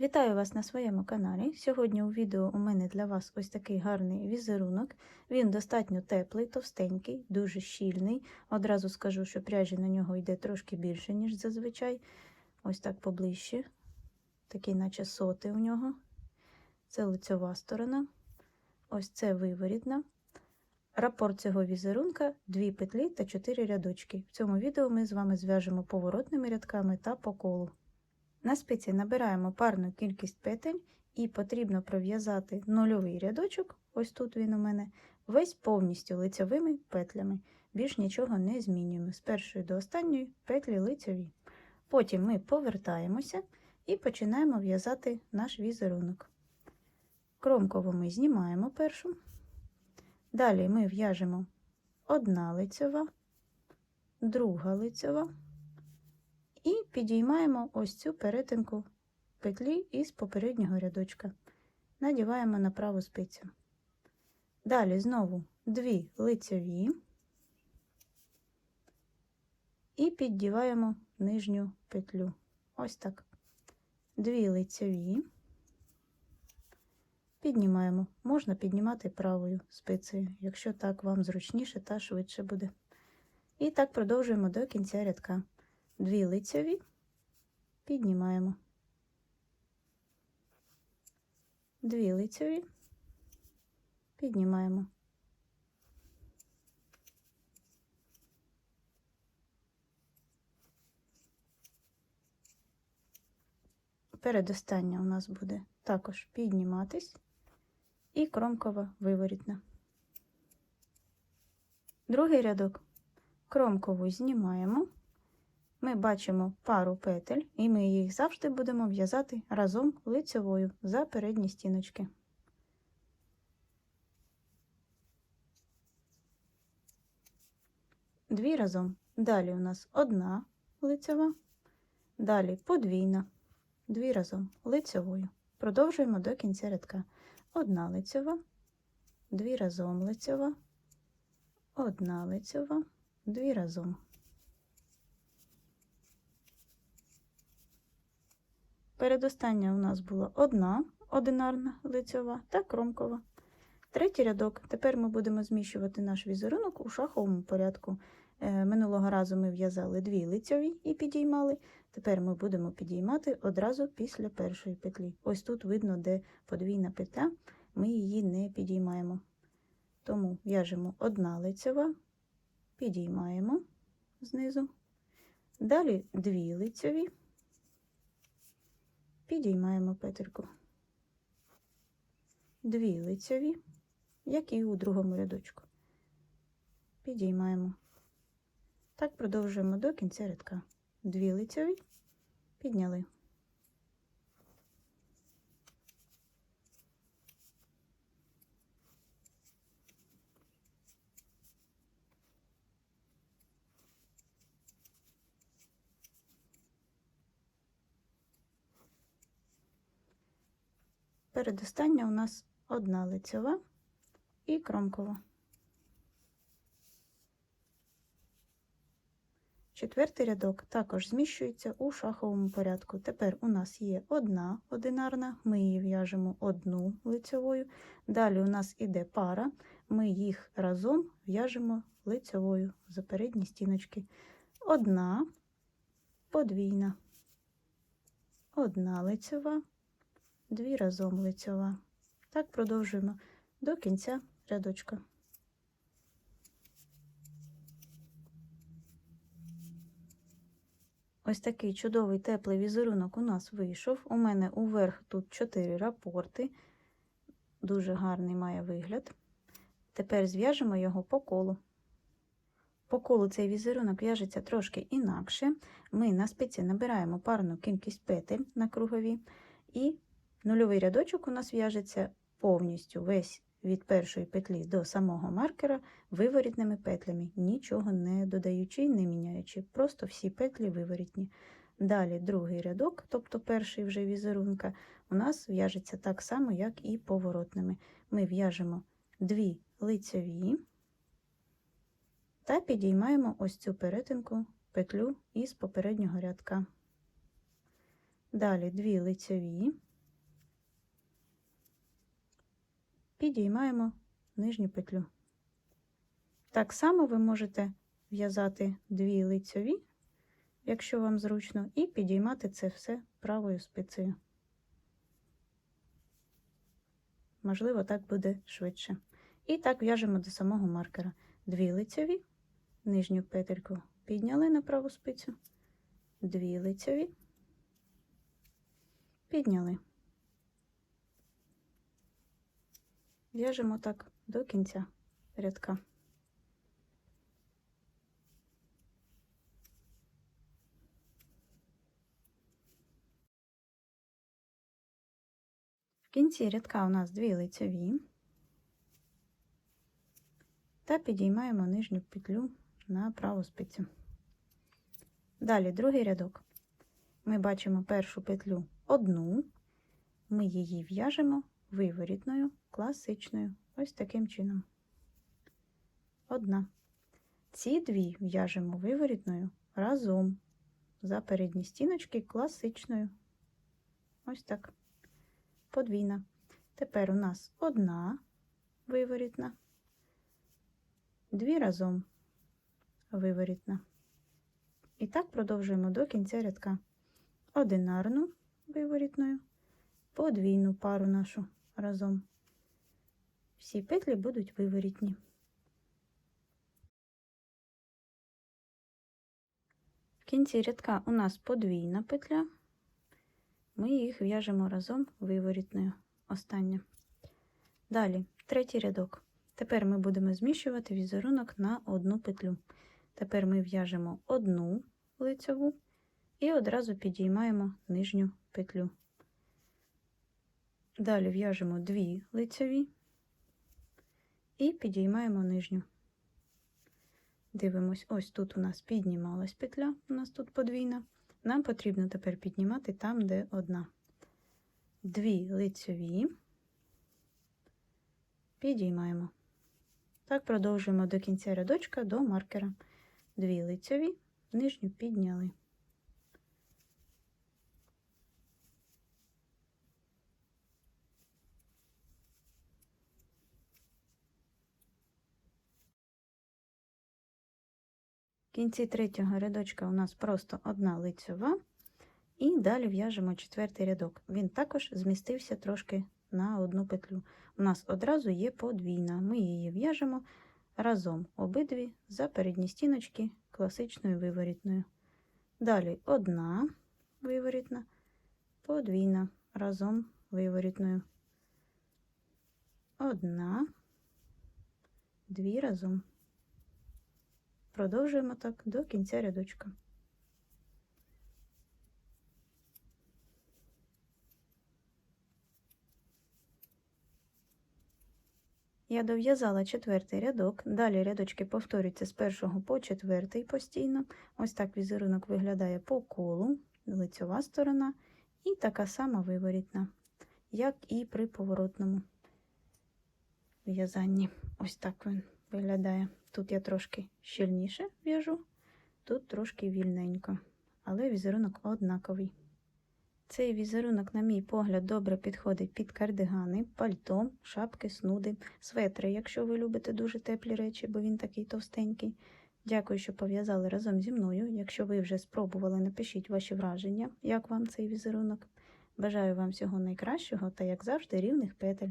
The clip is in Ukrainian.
Вітаю вас на своєму каналі. Сьогодні у відео у мене для вас ось такий гарний візерунок. Він достатньо теплий, товстенький, дуже щільний. Одразу скажу, що пряжі на нього йде трошки більше, ніж зазвичай. Ось так поближче. Такий, наче соти у нього. Це лицьова сторона. Ось це виворітна. Рапорт цього візерунка 2 петлі та 4 рядочки. В цьому відео ми з вами зв'яжемо поворотними рядками та по колу. На спиці набираємо парну кількість петель і потрібно пров'язати нульовий рядочок, ось тут він у мене, весь повністю лицьовими петлями. Більш нічого не змінюємо. З першої до останньої петлі лицьові. Потім ми повертаємося і починаємо в'язати наш візерунок. Кромково ми знімаємо першу. Далі ми в'яжемо одна лицьова, друга лицьова. Підіймаємо ось цю перетинку петлі із попереднього рядочка. Надіваємо на праву спицю. Далі знову дві лицеві і піддіваємо нижню петлю. Ось так. Дві лицеві, піднімаємо. Можна піднімати правою спицею, якщо так вам зручніше та швидше буде. І так продовжуємо до кінця рядка дві лицеві, піднімаємо, дві лицеві, піднімаємо. Передостання у нас буде також підніматись і кромкова виворітна. Другий рядок. Кромкову знімаємо ми бачимо пару петель, і ми їх завжди будемо в'язати разом лицевою за передні стіночки. Дві разом. Далі у нас одна лицева, далі подвійна, дві разом лицевою. Продовжуємо до кінця рядка. Одна лицева, дві разом лицева, одна лицева, дві разом. Передостання у нас була одна одинарна лицьова та кромкова. Третій рядок. Тепер ми будемо зміщувати наш візерунок у шаховому порядку. Е, минулого разу ми в'язали дві лицьові і підіймали. Тепер ми будемо підіймати одразу після першої петлі. Ось тут видно, де подвійна петля, ми її не підіймаємо. Тому в'яжемо одна лицьова, підіймаємо знизу. Далі дві лицьові підіймаємо петельку. Дві лицеві, як і у другому рядочку. Підіймаємо. Так продовжуємо до кінця рядка. Дві лицеві, підняли. Передостання у нас одна лицьова і кромкова. Четвертий рядок також зміщується у шаховому порядку. Тепер у нас є одна одинарна, ми її в'яжемо одну лицьовою. Далі у нас іде пара, ми їх разом в'яжемо лицьовою за передні стіночки. Одна подвійна, одна лицьова дві разом лицьова. Так продовжуємо до кінця рядочка. Ось такий чудовий теплий візерунок у нас вийшов. У мене уверх тут 4 рапорти, дуже гарний має вигляд. Тепер зв'яжемо його по колу. По колу цей візерунок в'яжеться трошки інакше. Ми на спиці набираємо парну кількість петель на кругові і Нульовий рядочок у нас в'яжеться повністю весь від першої петлі до самого маркера виворітними петлями, нічого не додаючи і не міняючи, просто всі петлі виворітні. Далі другий рядок, тобто перший вже візерунка, у нас в'яжеться так само, як і поворотними. Ми в'яжемо дві лицеві та підіймаємо ось цю перетинку петлю із попереднього рядка. Далі дві лицеві підіймаємо нижню петлю. Так само ви можете в'язати дві лицьові, якщо вам зручно, і підіймати це все правою спицею. Можливо, так буде швидше. І так в'яжемо до самого маркера. Дві лицьові, нижню петельку підняли на праву спицю, дві лицьові, підняли. В'яжемо так до кінця рядка. В кінці рядка у нас дві лицеві та підіймаємо нижню петлю на праву спицю. Далі другий рядок. Ми бачимо першу петлю одну, ми її в'яжемо виворітною, класичною, ось таким чином. Одна. Ці дві в'яжемо виворітною разом за передні стіночки класичною. Ось так. Подвійна. Тепер у нас одна виворітна, дві разом виворітна. І так продовжуємо до кінця рядка. Одинарну виворітною, подвійну пару нашу разом. Всі петлі будуть виворітні. В кінці рядка у нас подвійна петля. Ми їх в'яжемо разом виворітною. Остання. Далі, третій рядок. Тепер ми будемо зміщувати візерунок на одну петлю. Тепер ми в'яжемо одну лицеву і одразу підіймаємо нижню петлю. Далі в'яжемо дві лицеві і підіймаємо нижню. Дивимось, ось тут у нас піднімалась петля, у нас тут подвійна. Нам потрібно тепер піднімати там, де одна. Дві лицеві, підіймаємо. Так, продовжуємо до кінця рядочка до маркера. Дві лицеві, нижню підняли. Кінці третього рядочка у нас просто одна лицьова, і далі в'яжемо четвертий рядок. Він також змістився трошки на одну петлю. У нас одразу є подвійна. Ми її в'яжемо разом обидві за передні стіночки класичною виворітною. Далі одна виворітна, подвійна разом виворітною. Одна, дві разом. Продовжуємо так до кінця рядочка. Я дов'язала четвертий рядок, далі рядочки повторюються з першого по четвертий постійно. Ось так візерунок виглядає по колу, лицьова сторона, і така сама виворітна, як і при поворотному в'язанні. Ось так він виглядає. Тут я трошки щільніше в'яжу, тут трошки вільненько, але візерунок однаковий. Цей візерунок, на мій погляд, добре підходить під кардигани, пальто, шапки, снуди, светри, якщо ви любите дуже теплі речі, бо він такий товстенький. Дякую, що пов'язали разом зі мною. Якщо ви вже спробували, напишіть ваші враження, як вам цей візерунок. Бажаю вам всього найкращого та, як завжди, рівних петель.